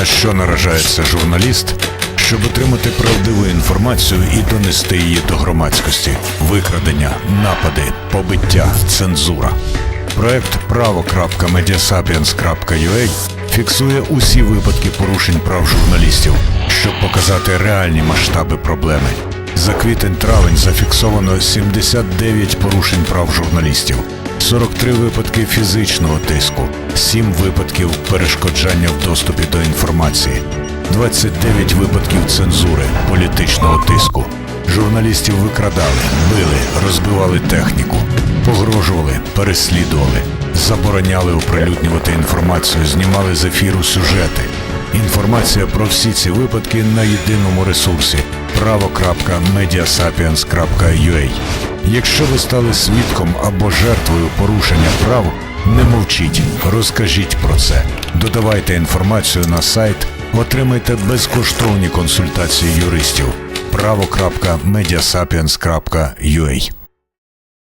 на що наражається журналіст, щоб отримати правдиву інформацію і донести її до громадськості. Викрадення, напади, побиття, цензура. Проект право.mediasapiens.ua фіксує усі випадки порушень прав журналістів, щоб показати реальні масштаби проблеми. За квітень-травень зафіксовано 79 порушень прав журналістів, 43 випадки фізичного тиску, 7 випадків перешкоджання в доступі до інформації, 29 випадків цензури, політичного тиску. Журналістів викрадали, били, розбивали техніку, погрожували, переслідували, забороняли оприлюднювати інформацію, знімали з ефіру сюжети. Інформація про всі ці випадки на єдиному ресурсі право.mediasapiens.ua Якщо ви стали свідком або жертвою порушення прав, не мовчіть, розкажіть про це. Додавайте інформацію на сайт, отримайте безкоштовні консультації юристів право.mediasapiens.ua